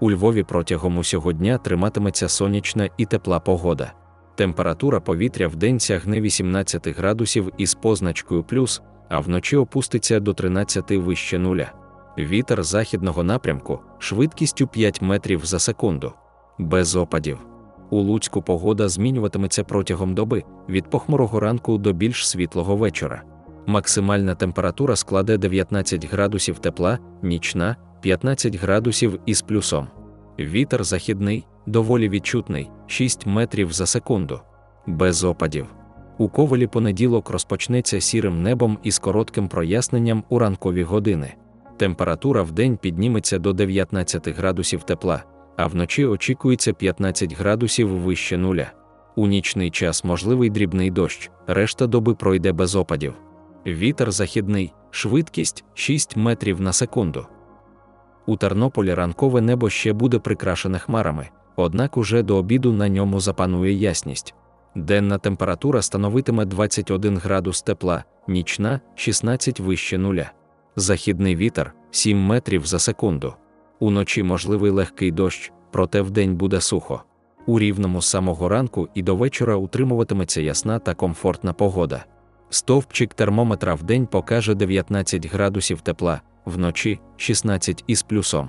У Львові протягом усього дня триматиметься сонячна і тепла погода. Температура повітря в день сягне 18 градусів із позначкою плюс, а вночі опуститься до 13 вище нуля. Вітер західного напрямку швидкістю 5 метрів за секунду. Без опадів. У Луцьку погода змінюватиметься протягом доби від похмурого ранку до більш світлого вечора. Максимальна температура складе 19 градусів тепла, нічна 15 градусів із плюсом. Вітер західний, доволі відчутний 6 метрів за секунду. Без опадів. У ковалі понеділок розпочнеться сірим небом із коротким проясненням у ранкові години. Температура в день підніметься до 19 градусів тепла, а вночі очікується 15 градусів вище нуля. У нічний час можливий дрібний дощ, решта доби пройде без опадів. Вітер західний, швидкість 6 метрів на секунду. У Тернополі ранкове небо ще буде прикрашене хмарами, однак уже до обіду на ньому запанує ясність. Денна температура становитиме 21 градус тепла, нічна 16 вище нуля. Західний вітер 7 метрів за секунду. Уночі можливий легкий дощ, проте вдень буде сухо. У рівному з самого ранку і до вечора утримуватиметься ясна та комфортна погода. Стовпчик термометра в день покаже 19 градусів тепла, вночі 16 із плюсом.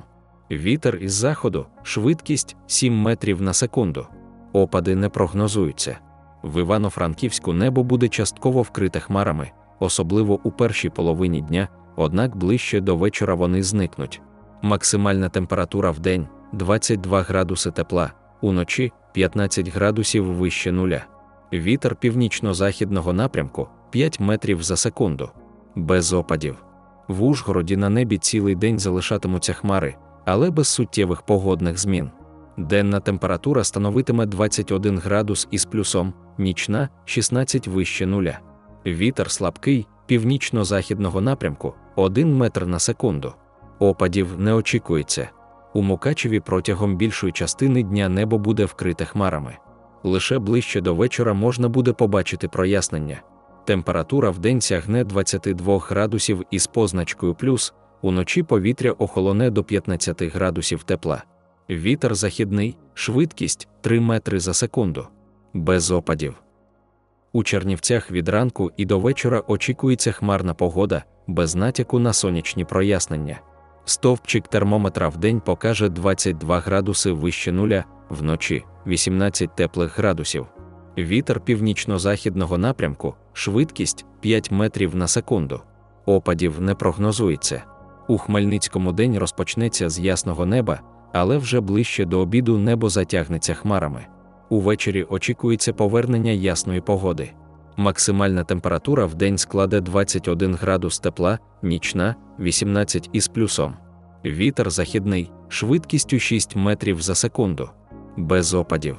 Вітер із заходу, швидкість 7 метрів на секунду. Опади не прогнозуються. В Івано-Франківську небо буде частково вкрите хмарами, особливо у першій половині дня, однак ближче до вечора вони зникнуть. Максимальна температура в день 22 градуси тепла, уночі 15 градусів вище нуля. Вітер північно-західного напрямку 5 метрів за секунду. Без опадів. В Ужгороді на небі цілий день залишатимуться хмари, але без суттєвих погодних змін. Денна температура становитиме 21 градус із плюсом, нічна 16 вище нуля. Вітер слабкий, північно-західного напрямку 1 метр на секунду. Опадів не очікується. У Мукачеві протягом більшої частини дня небо буде вкрите хмарами. Лише ближче до вечора можна буде побачити прояснення. Температура в день сягне 22 градусів із позначкою плюс, уночі повітря охолоне до 15 градусів тепла. Вітер західний, швидкість 3 метри за секунду. Без опадів. У Чернівцях від ранку і до вечора очікується хмарна погода, без натяку на сонячні прояснення. Стовпчик термометра в день покаже 22 градуси вище нуля, вночі 18 теплих градусів. Вітер північно-західного напрямку, швидкість 5 метрів на секунду. Опадів не прогнозується. У Хмельницькому день розпочнеться з ясного неба, але вже ближче до обіду небо затягнеться хмарами. Увечері очікується повернення ясної погоди. Максимальна температура в день складе 21 градус тепла, нічна 18 із плюсом. Вітер західний, швидкістю 6 метрів за секунду. Без опадів.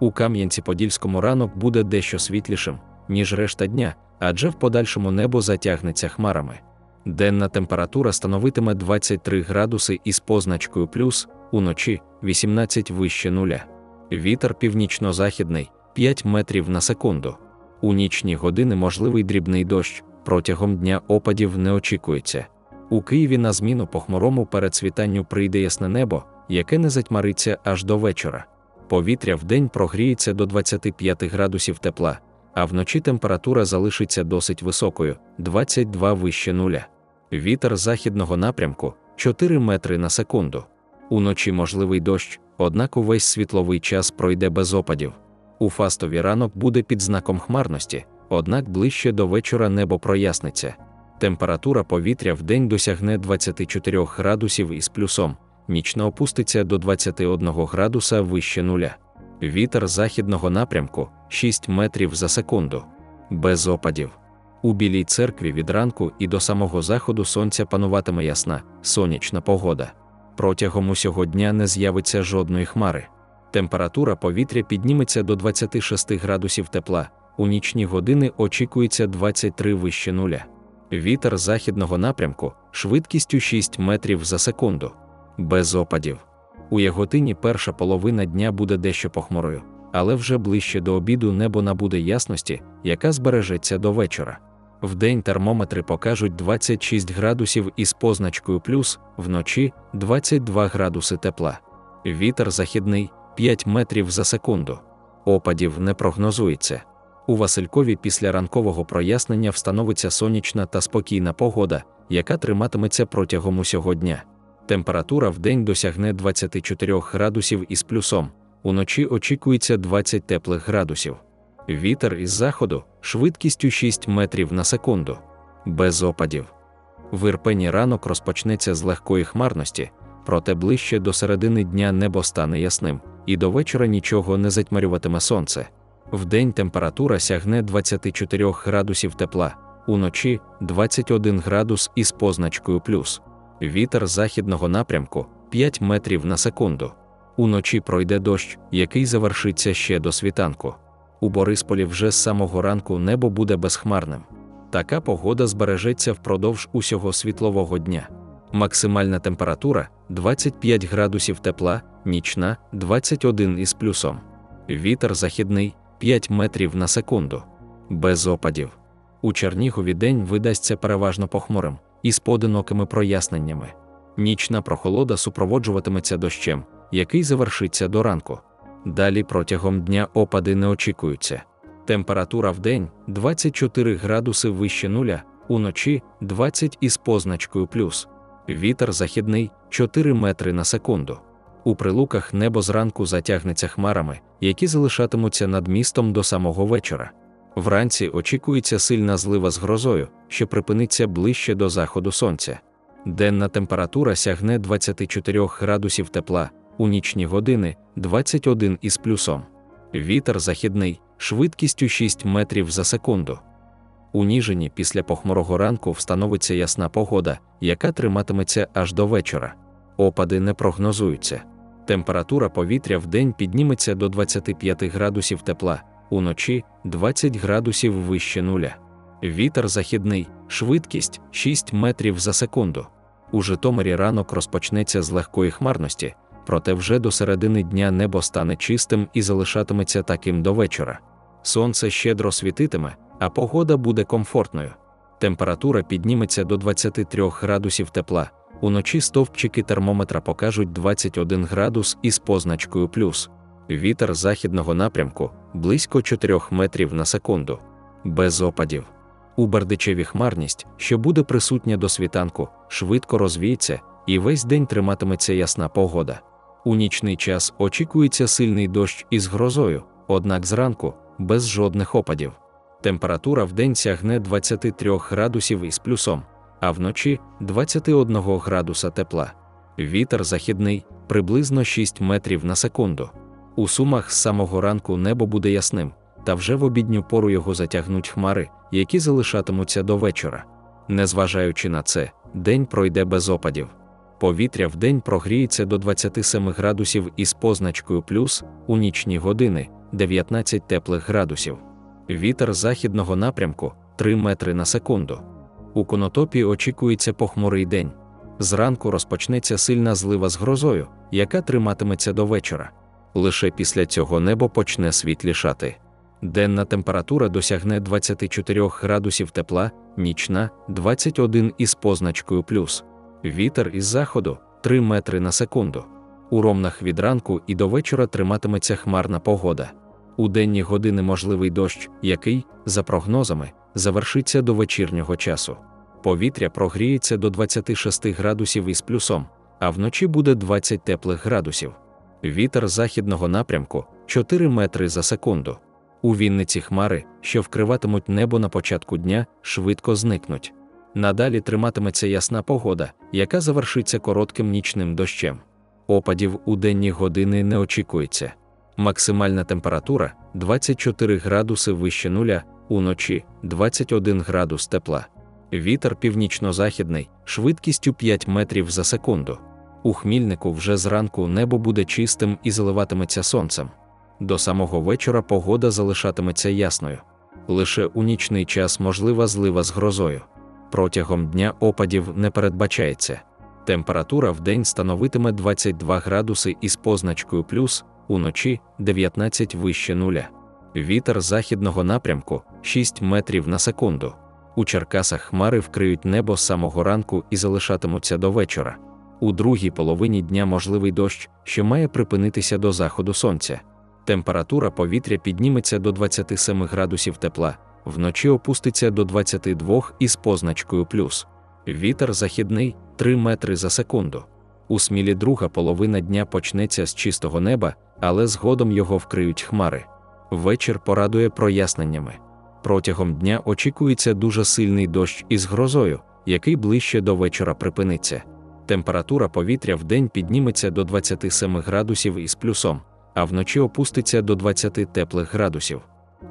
У Кам'янці-Подільському ранок буде дещо світлішим, ніж решта дня, адже в подальшому небо затягнеться хмарами. Денна температура становитиме 23 градуси із позначкою плюс, уночі 18 вище нуля. Вітер північно-західний 5 метрів на секунду. У нічні години можливий дрібний дощ, протягом дня опадів не очікується. У Києві на зміну похмурому передсвітанню прийде ясне небо, яке не затьмариться аж до вечора. Повітря вдень прогріється до 25 градусів тепла, а вночі температура залишиться досить високою 22 вище нуля. Вітер західного напрямку 4 метри на секунду. Уночі можливий дощ, однак увесь світловий час пройде без опадів. У фастові ранок буде під знаком хмарності, однак ближче до вечора небо проясниться. Температура повітря в день досягне 24 градусів із плюсом, нічно опуститься до 21 градуса вище нуля. Вітер західного напрямку 6 метрів за секунду. Без опадів. У білій церкві від ранку і до самого заходу сонця пануватиме ясна, сонячна погода. Протягом усього дня не з'явиться жодної хмари. Температура повітря підніметься до 26 градусів тепла, у нічні години очікується 23 вище нуля. Вітер західного напрямку швидкістю 6 метрів за секунду. Без опадів. У Яготині перша половина дня буде дещо похмурою, але вже ближче до обіду небо набуде ясності, яка збережеться до вечора. Вдень термометри покажуть 26 градусів із позначкою плюс, вночі 22 градуси тепла. Вітер західний 5 метрів за секунду. Опадів не прогнозується. У Василькові після ранкового прояснення встановиться сонячна та спокійна погода, яка триматиметься протягом усього дня. Температура в день досягне 24 градусів із плюсом, уночі очікується 20 теплих градусів. Вітер із заходу швидкістю 6 метрів на секунду. Без опадів. В ранок розпочнеться з легкої хмарності, проте ближче до середини дня небо стане ясним, і до вечора нічого не затьмарюватиме сонце. Вдень температура сягне 24 градусів тепла, уночі 21 градус із позначкою плюс. Вітер західного напрямку 5 метрів на секунду. Уночі пройде дощ, який завершиться ще до світанку. У Борисполі вже з самого ранку небо буде безхмарним. Така погода збережеться впродовж усього світлового дня. Максимальна температура 25 градусів тепла, нічна 21 із плюсом. Вітер західний 5 метрів на секунду. Без опадів. У Чернігові день видасться переважно похмурим, із поодинокими проясненнями. Нічна прохолода супроводжуватиметься дощем, який завершиться до ранку. Далі протягом дня опади не очікуються. Температура в день 24 градуси вище нуля, уночі 20 із позначкою плюс. Вітер західний 4 метри на секунду. У прилуках небо зранку затягнеться хмарами, які залишатимуться над містом до самого вечора. Вранці очікується сильна злива з грозою, що припиниться ближче до заходу сонця. Денна температура сягне 24 градусів тепла, у нічні години 21 із плюсом. Вітер західний, швидкістю 6 метрів за секунду. У Ніжині після похмурого ранку встановиться ясна погода, яка триматиметься аж до вечора. Опади не прогнозуються. Температура повітря в день підніметься до 25 градусів тепла, уночі 20 градусів вище нуля. Вітер західний, швидкість 6 метрів за секунду. У Житомирі ранок розпочнеться з легкої хмарності, проте вже до середини дня небо стане чистим і залишатиметься таким до вечора. Сонце щедро світитиме, а погода буде комфортною. Температура підніметься до 23 градусів тепла. Уночі стовпчики термометра покажуть 21 градус із позначкою плюс. Вітер західного напрямку близько 4 метрів на секунду. Без опадів. У Бердичеві хмарність, що буде присутня до світанку, швидко розвіється, і весь день триматиметься ясна погода. У нічний час очікується сильний дощ із грозою, однак зранку без жодних опадів. Температура в день сягне 23 градусів із плюсом, а вночі 21 градуса тепла. Вітер західний приблизно 6 метрів на секунду. У сумах з самого ранку небо буде ясним, та вже в обідню пору його затягнуть хмари, які залишатимуться до вечора. Незважаючи на це, день пройде без опадів. Повітря в день прогріється до 27 градусів із позначкою плюс у нічні години 19 теплих градусів. Вітер західного напрямку 3 метри на секунду. У конотопі очікується похмурий день. Зранку розпочнеться сильна злива з грозою, яка триматиметься до вечора. Лише після цього небо почне світлішати. Денна температура досягне 24 градусів тепла, нічна 21 із позначкою плюс. Вітер із заходу 3 метри на секунду. У ромнах від ранку і до вечора триматиметься хмарна погода. У денні години можливий дощ, який, за прогнозами, завершиться до вечірнього часу. Повітря прогріється до 26 градусів із плюсом, а вночі буде 20 теплих градусів. Вітер західного напрямку 4 метри за секунду. У Вінниці хмари, що вкриватимуть небо на початку дня, швидко зникнуть. Надалі триматиметься ясна погода, яка завершиться коротким нічним дощем. Опадів у денні години не очікується. Максимальна температура 24 градуси вище нуля, уночі 21 градус тепла. Вітер північно-західний, швидкістю 5 метрів за секунду. У хмільнику вже зранку небо буде чистим і заливатиметься сонцем. До самого вечора погода залишатиметься ясною. Лише у нічний час можлива злива з грозою. Протягом дня опадів не передбачається. Температура в день становитиме 22 градуси із позначкою плюс, уночі 19 вище нуля. Вітер західного напрямку 6 метрів на секунду. У Черкасах хмари вкриють небо з самого ранку і залишатимуться до вечора. У другій половині дня можливий дощ, що має припинитися до заходу сонця. Температура повітря підніметься до 27 градусів тепла, вночі опуститься до 22 із позначкою плюс. Вітер західний 3 метри за секунду. У смілі друга половина дня почнеться з чистого неба, але згодом його вкриють хмари. Вечір порадує проясненнями. Протягом дня очікується дуже сильний дощ із грозою, який ближче до вечора припиниться. Температура повітря в день підніметься до 27 градусів із плюсом, а вночі опуститься до 20 теплих градусів.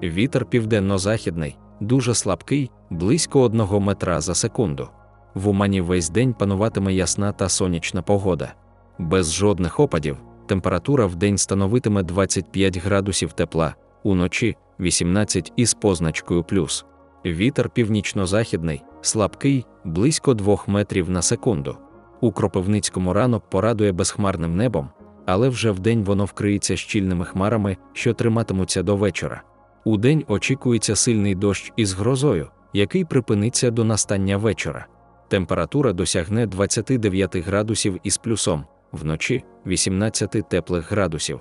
Вітер південно-західний, дуже слабкий, близько 1 метра за секунду. В Умані весь день пануватиме ясна та сонячна погода. Без жодних опадів, температура в день становитиме 25 градусів тепла, уночі 18 із позначкою плюс. Вітер північно-західний, слабкий, близько 2 метрів на секунду. У Кропивницькому ранок порадує безхмарним небом, але вже вдень воно вкриється щільними хмарами, що триматимуться до вечора. Удень очікується сильний дощ із грозою, який припиниться до настання вечора. Температура досягне 29 градусів із плюсом, вночі 18 теплих градусів.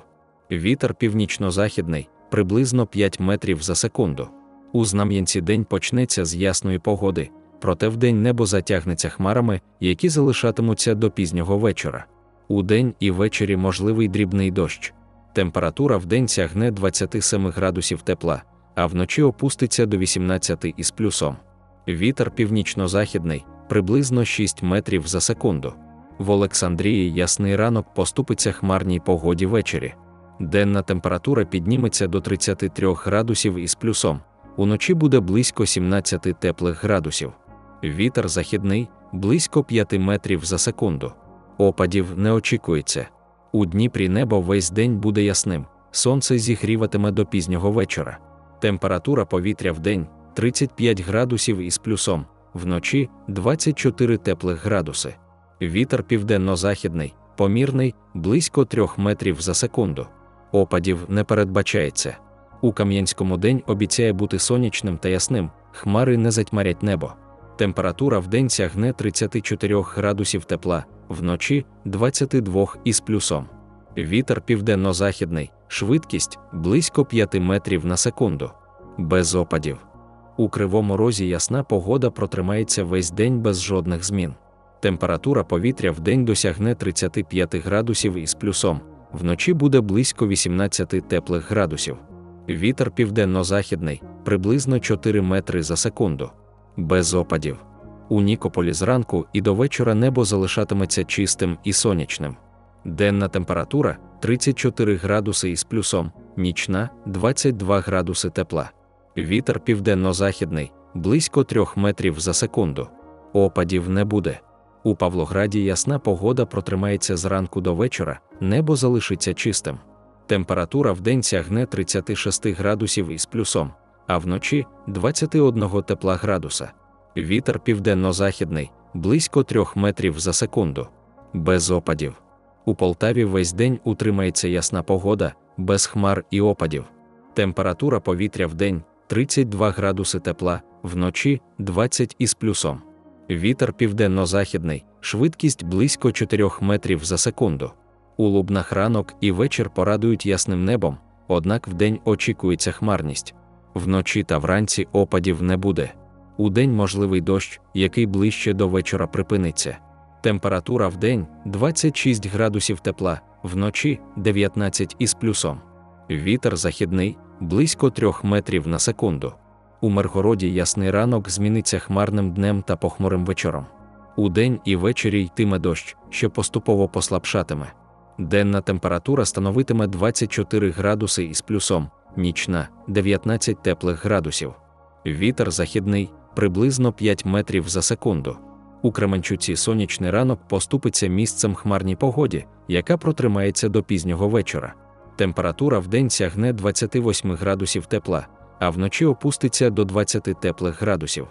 Вітер північно-західний, приблизно 5 метрів за секунду. У Знам'янці день почнеться з ясної погоди, проте вдень небо затягнеться хмарами, які залишатимуться до пізнього вечора. У день і ввечері можливий дрібний дощ. Температура вдень сягне 27 градусів тепла, а вночі опуститься до 18 із плюсом. Вітер північно-західний, приблизно 6 метрів за секунду. В Олександрії ясний ранок поступиться хмарній погоді ввечері. Денна температура підніметься до 33 градусів із плюсом, уночі буде близько 17 теплих градусів. Вітер західний близько 5 метрів за секунду. Опадів не очікується. У Дніпрі небо весь день буде ясним, сонце зігріватиме до пізнього вечора. Температура повітря в день 35 градусів із плюсом, вночі 24 теплих градуси. Вітер південно-західний, помірний, близько 3 метрів за секунду. Опадів не передбачається. У Кам'янському день обіцяє бути сонячним та ясним, хмари не затьмарять небо. Температура в день сягне 34 градусів тепла, вночі 22 із плюсом. Вітер південно-західний, швидкість близько 5 метрів на секунду. Без опадів. У кривому розі ясна погода протримається весь день без жодних змін. Температура повітря в день досягне 35 градусів із плюсом, вночі буде близько 18 теплих градусів. Вітер південно-західний, приблизно 4 метри за секунду. Без опадів. У Нікополі зранку і до вечора небо залишатиметься чистим і сонячним. Денна температура 34 градуси із плюсом, нічна 22 градуси тепла. Вітер південно-західний, близько 3 метрів за секунду. Опадів не буде. У Павлограді ясна погода протримається зранку до вечора, небо залишиться чистим. Температура в день сягне 36 градусів із плюсом, а вночі 21 тепла градуса. Вітер південно-західний, близько 3 метрів за секунду. Без опадів. У Полтаві весь день утримається ясна погода, без хмар і опадів. Температура повітря в день 32 градуси тепла, вночі 20 із плюсом. Вітер південно-західний, швидкість близько 4 метрів за секунду. У Лубнах ранок і вечір порадують ясним небом, однак вдень очікується хмарність. Вночі та вранці опадів не буде. Удень можливий дощ, який ближче до вечора припиниться. Температура в день 26 градусів тепла, вночі 19 із плюсом. Вітер західний близько 3 метрів на секунду. У Миргороді ясний ранок зміниться хмарним днем та похмурим вечором. Удень і ввечері йтиме дощ, що поступово послабшатиме. Денна температура становитиме 24 градуси із плюсом, нічна 19 теплих градусів. Вітер західний приблизно 5 метрів за секунду. У Кременчуці сонячний ранок поступиться місцем хмарній погоді, яка протримається до пізнього вечора. Температура в день сягне 28 градусів тепла, а вночі опуститься до 20 теплих градусів.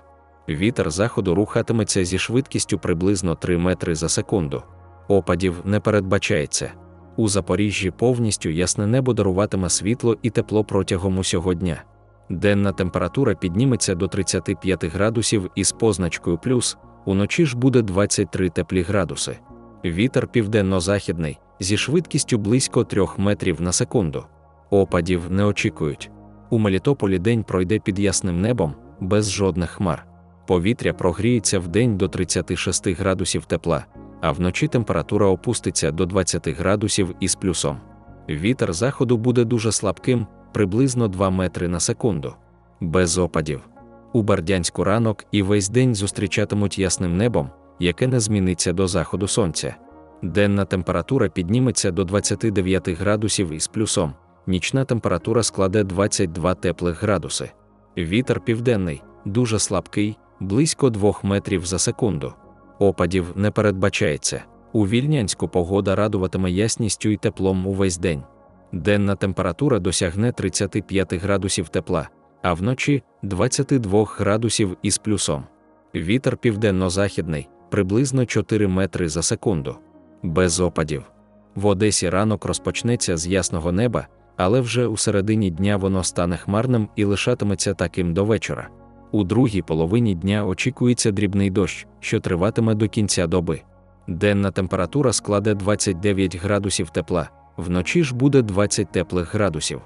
Вітер заходу рухатиметься зі швидкістю приблизно 3 метри за секунду. Опадів не передбачається. У Запоріжжі повністю ясне небо даруватиме світло і тепло протягом усього дня. Денна температура підніметься до 35 градусів із позначкою плюс, уночі ж буде 23 теплі градуси. Вітер південно-західний зі швидкістю близько 3 метрів на секунду. Опадів не очікують. У Мелітополі день пройде під ясним небом, без жодних хмар. Повітря прогріється в день до 36 градусів тепла, а вночі температура опуститься до 20 градусів із плюсом. Вітер заходу буде дуже слабким, приблизно 2 метри на секунду. Без опадів. У Бердянську ранок і весь день зустрічатимуть ясним небом, яке не зміниться до заходу сонця. Денна температура підніметься до 29 градусів із плюсом, нічна температура складе 22 теплих градуси. Вітер південний, дуже слабкий, близько 2 метрів за секунду. Опадів не передбачається. У вільнянську погода радуватиме ясністю і теплом увесь день. Денна температура досягне 35 градусів тепла, а вночі 22 градусів із плюсом. Вітер південно-західний, приблизно 4 метри за секунду. Без опадів. В Одесі ранок розпочнеться з ясного неба, але вже у середині дня воно стане хмарним і лишатиметься таким до вечора. У другій половині дня очікується дрібний дощ, що триватиме до кінця доби. Денна температура складе 29 градусів тепла, вночі ж буде 20 теплих градусів.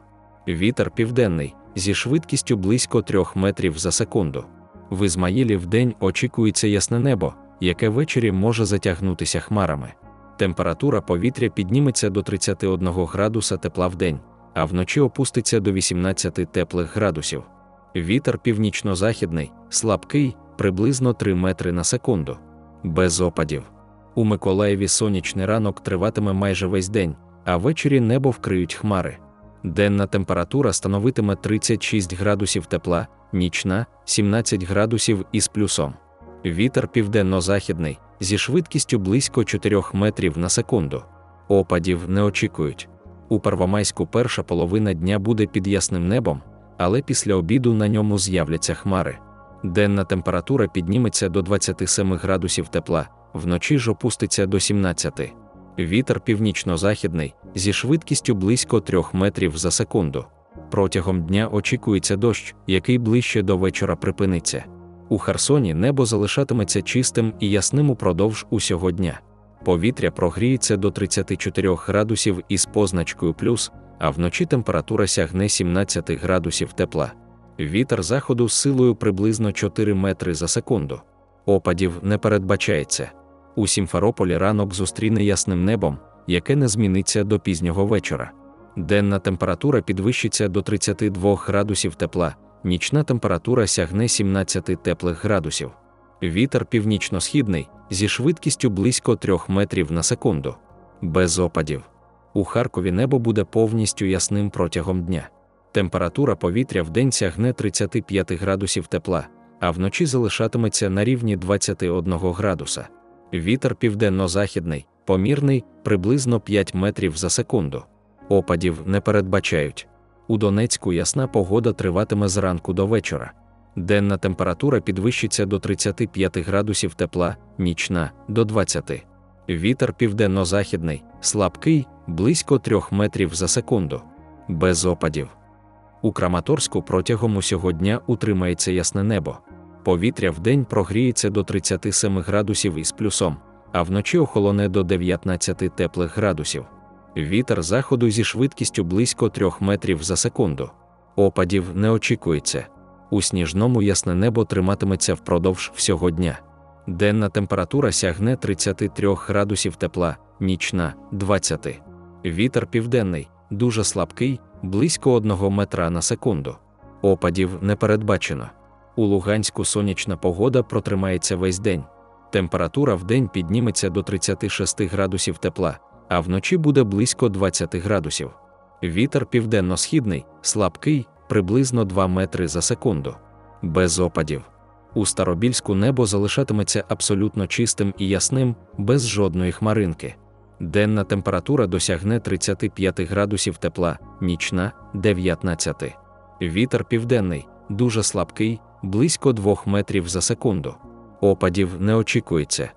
Вітер південний зі швидкістю близько 3 метрів за секунду. В Ізмаїлі вдень очікується ясне небо, яке ввечері може затягнутися хмарами. Температура повітря підніметься до 31 градуса тепла в день, а вночі опуститься до 18 теплих градусів. Вітер північно-західний, слабкий, приблизно 3 метри на секунду. Без опадів. У Миколаєві сонячний ранок триватиме майже весь день, а ввечері небо вкриють хмари. Денна температура становитиме 36 градусів тепла, нічна 17 градусів із плюсом. Вітер південно-західний зі швидкістю близько 4 метрів на секунду. Опадів не очікують. У Первомайську перша половина дня буде під ясним небом, але після обіду на ньому з'являться хмари. Денна температура підніметься до 27 градусів тепла, вночі ж опуститься до 17. Вітер північно-західний зі швидкістю близько 3 метрів за секунду. Протягом дня очікується дощ, який ближче до вечора припиниться. У Херсоні небо залишатиметься чистим і ясним упродовж усього дня. Повітря прогріється до 34 градусів із позначкою плюс, а вночі температура сягне 17 градусів тепла. Вітер заходу з силою приблизно 4 метри за секунду. Опадів не передбачається. У Сімферополі ранок зустріне ясним небом, яке не зміниться до пізнього вечора. Денна температура підвищиться до 32 градусів тепла, нічна температура сягне 17 теплих градусів. Вітер північно-східний зі швидкістю близько 3 метрів на секунду. Без опадів. У Харкові небо буде повністю ясним протягом дня. Температура повітря в день сягне 35 градусів тепла, а вночі залишатиметься на рівні 21 градуса. Вітер південно-західний, помірний, приблизно 5 метрів за секунду. Опадів не передбачають. У Донецьку ясна погода триватиме зранку до вечора. Денна температура підвищиться до 35 градусів тепла, нічна до 20. Вітер південно-західний, слабкий, близько 3 метрів за секунду. Без опадів. У Краматорську протягом усього дня утримається ясне небо. Повітря вдень прогріється до 37 градусів із плюсом, а вночі охолоне до 19 теплих градусів. Вітер заходу зі швидкістю близько 3 метрів за секунду. Опадів не очікується. У сніжному ясне небо триматиметься впродовж всього дня. Денна температура сягне 33 градусів тепла, нічна 20. Вітер південний, дуже слабкий, близько 1 метра на секунду. Опадів не передбачено. У Луганську сонячна погода протримається весь день. Температура в день підніметься до 36 градусів тепла, а вночі буде близько 20 градусів. Вітер південно-східний, слабкий, приблизно 2 метри за секунду. Без опадів. У Старобільську небо залишатиметься абсолютно чистим і ясним, без жодної хмаринки. Денна температура досягне 35 градусів тепла, нічна 19. Вітер південний, дуже слабкий, близько 2 метрів за секунду. Опадів не очікується.